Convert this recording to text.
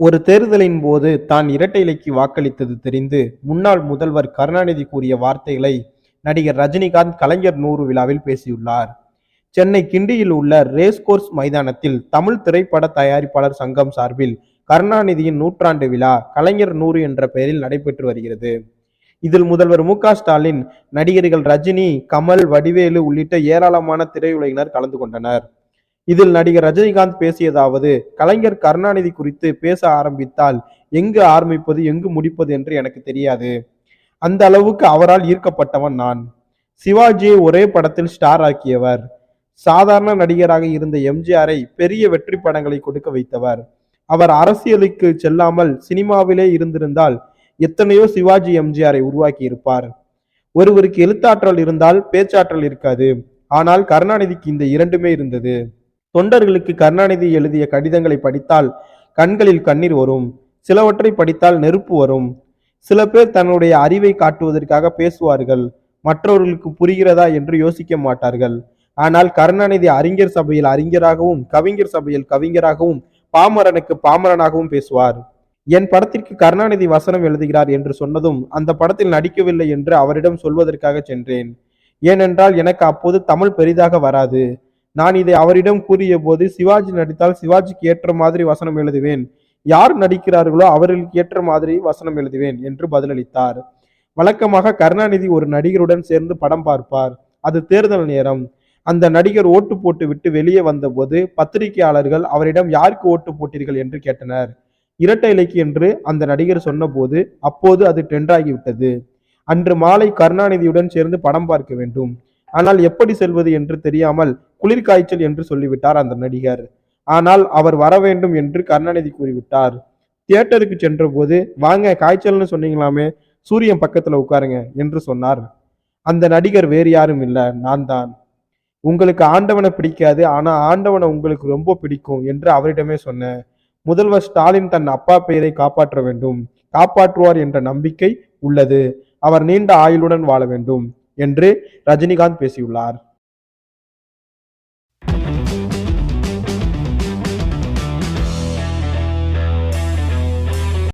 ஒரு தேர்தலின் போது தான் இரட்டை இலைக்கு வாக்களித்தது தெரிந்து முன்னாள் முதல்வர் கருணாநிதி கூறிய வார்த்தைகளை நடிகர் ரஜினிகாந்த் கலைஞர் நூறு விழாவில் பேசியுள்ளார். சென்னை கிண்டியில் உள்ள ரேஸ்கோர்ஸ் மைதானத்தில் தமிழ் திரைப்பட தயாரிப்பாளர் சங்கம் சார்பில் கருணாநிதியின் நூற்றாண்டு விழா கலைஞர் நூறு என்ற பெயரில் நடைபெற்று வருகிறது. இதில் முதல்வர் மு ஸ்டாலின் நடிகர்கள் ரஜினி கமல் வடிவேலு உள்ளிட்ட ஏராளமான திரையுலகினர் கலந்து கொண்டனர். இதில் நடிகர் ரஜினிகாந்த் பேசியதாவது கலைஞர் கருணாநிதி குறித்து பேச ஆரம்பித்தால் எங்கு ஆரம்பிப்பது எங்கு முடிப்பது என்று எனக்கு தெரியாது. அந்த அளவுக்கு அவரால் ஈர்க்கப்பட்டவன் நான். சிவாஜியை ஒரே படத்தில் ஸ்டார் ஆக்கியவர். சாதாரண நடிகராக இருந்த எம்ஜிஆரை பெரிய வெற்றி படங்களை கொடுக்க வைத்தவர். அவர் அரசியலுக்கு செல்லாமல் சினிமாவிலே இருந்திருந்தால் எத்தனையோ சிவாஜி எம்ஜிஆரை உருவாக்கி இருப்பார் ஒருவருக்கு எழுத்தாற்றல் இருந்தால் பேச்சாற்றல் இருக்காது. ஆனால் கருணாநிதிக்கு இந்த இரண்டுமே இருந்தது. தொண்டர்களுக்கு கருணாநிதி எழுதிய கடிதங்களை படித்தால் கண்களில் கண்ணீர் வரும். சிலவற்றை படித்தால் நெருப்பு வரும். சில பேர் தன்னுடைய அறிவை காட்டுவதற்காக பேசுவார்கள். மற்றவர்களுக்கு புரிகிறதா என்று யோசிக்க மாட்டார்கள். ஆனால் கருணாநிதி அறிஞர் சபையில் அறிஞராகவும் கவிஞர் சபையில் கவிஞராகவும் பாமரனுக்கு பாமரனாகவும் பேசுவார். என் படத்திற்கு கருணாநிதி வசனம் எழுதுகிறார் என்று சொன்னதும் அந்த படத்தில் நடிக்கவில்லை என்று அவரிடம் சொல்வதற்காக சென்றேன். ஏனென்றால் எனக்கு அப்போது தமிழ் பெரிதாக வராது. நான் இதை அவரிடம் கூறிய போது சிவாஜி நடித்தால் சிவாஜிக்கு ஏற்ற மாதிரி வசனம் எழுதுவேன். யார் நடிக்கிறார்களோ அவர்களுக்கு ஏற்ற மாதிரி வசனம் எழுதுவேன் என்று பதிலளித்தார். வழக்கமாக கருணாநிதி ஒரு நடிகருடன் சேர்ந்து படம் பார்ப்பார். அது தேர்தல் நேரம். அந்த நடிகர் ஓட்டு போட்டு விட்டு வெளியே வந்தபோது பத்திரிகையாளர்கள் அவரிடம் யாருக்கு ஓட்டு போட்டீர்கள் என்று கேட்டனர். இரட்டை இலைக்கு என்று அந்த நடிகர் சொன்னபோது அப்போது அது ட்ரெண்டாகிவிட்டது அன்று மாலை கருணாநிதியுடன் சேர்ந்து படம் பார்க்க வேண்டும். ஆனால் எப்படி செல்வது என்று தெரியாமல் குளிர்காய்ச்சல் என்று சொல்லிவிட்டார் அந்த நடிகர். ஆனால் அவர் வர வேண்டும் என்று கருணாநிதி கூறிவிட்டார். தியேட்டருக்கு சென்றபோது வாங்க காய்ச்சல்னு சொன்னீங்களாமே சூரியன் பக்கத்துல உட்காருங்க என்று சொன்னார். அந்த நடிகர் வேறு யாரும் இல்லை நான் தான். உங்களுக்கு ஆண்டவனை பிடிக்காது ஆனா ஆண்டவனை உங்களுக்கு ரொம்ப பிடிக்கும் என்று அவரிடமே சொன்னேன். முதல்வர் ஸ்டாலின் தன் அப்பா பெயரை காப்பாற்ற வேண்டும். காப்பாற்றுவார் என்ற நம்பிக்கை உள்ளது. அவர் நீண்ட ஆயுளுடன் வாழ வேண்டும். என்று ரஜினிகாந்த் பேசியுள்ளார்.